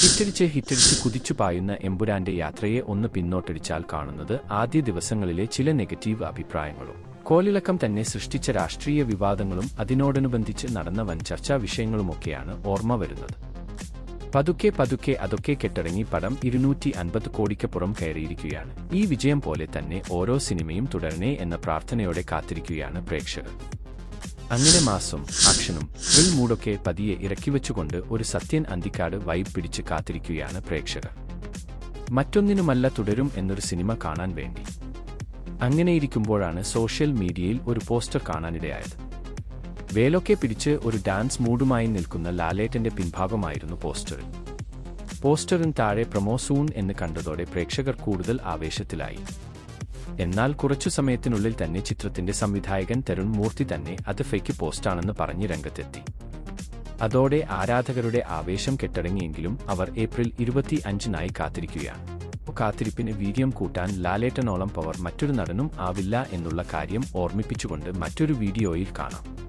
ഹിറ്റടിച്ച് ഹിറ്റടിച്ച് കുതിച്ചു പായുന്ന എമ്പുരാന്റെ യാത്രയെ ഒന്ന് പിന്നോട്ടടിച്ചാൽ കാണുന്നത് ആദ്യ ദിവസങ്ങളിലെ ചില നെഗറ്റീവ് അഭിപ്രായങ്ങളും. കോലിളക്കം തന്നെ സൃഷ്ടിച്ച രാഷ്ട്രീയ വിവാദങ്ങളും അതിനോടനുബന്ധിച്ച് നടന്ന വൻ ചർച്ചാ വിഷയങ്ങളുമൊക്കെയാണ് ഓർമ്മ വരുന്നത്. പതുക്കെ പതുക്കെ അതൊക്കെ കെട്ടടങ്ങി പടം ഇരുന്നൂറ്റി അൻപത് കോടിക്കപ്പുറം കയറിയിരിക്കുകയാണ്. ഈ വിജയം പോലെ തന്നെ ഓരോ സിനിമയും തുടരണേ എന്ന പ്രാർത്ഥനയോടെ കാത്തിരിക്കുകയാണ് പ്രേക്ഷകർ. അങ്ങനെ മാസം ആക്ഷനും ഫിൽ മൂടൊക്കെ പതിയെ ഇറക്കിവെച്ചുകൊണ്ട് ഒരു സത്യൻ അന്തിക്കാട് വൈബ് പിടിച്ച് കാത്തിരിക്കുകയാണ് പ്രേക്ഷകർ. മറ്റൊന്നിനുമല്ല തുടരും എന്നൊരു സിനിമ കാണാൻ വേണ്ടി. അങ്ങനെയിരിക്കുമ്പോഴാണ് സോഷ്യൽ മീഡിയയിൽ ഒരു പോസ്റ്റർ കാണാനിടയായത്. വേലൊക്കെ പിടിച്ച് ഒരു ഡാൻസ് മൂഡുമായി നിൽക്കുന്ന ലാലേറ്റന്റെ പിൻഭാഗമായിരുന്നു പോസ്റ്ററിൽ പോസ്റ്ററിന് താഴെ പ്രമോസൂൺ എന്ന് കണ്ടതോടെ പ്രേക്ഷകർ കൂടുതൽ ആവേശത്തിലായി. എന്നാൽ കുറച്ചു സമയത്തിനുള്ളിൽ തന്നെ ചിത്രത്തിന്റെ സംവിധായകൻ തരുൺ മൂർത്തി തന്നെ അത് ഫേക്ക് പോസ്റ്റാണെന്ന് പറഞ്ഞ് രംഗത്തെത്തി. അതോടെ ആരാധകരുടെ ആവേശം കെട്ടടങ്ങിയെങ്കിലും അവർ ഏപ്രിൽ ഇരുപത്തി അഞ്ചിനായി കാത്തിരിക്കുകയാണ്. കാത്തിരിപ്പിന് വീര്യം കൂട്ടാൻ ലാലേട്ടനോളം പവർ മറ്റൊരു നടനും ആവില്ല എന്നുള്ള കാര്യം ഓർമ്മിപ്പിച്ചുകൊണ്ട് മറ്റൊരു വീഡിയോയിൽ കാണാം.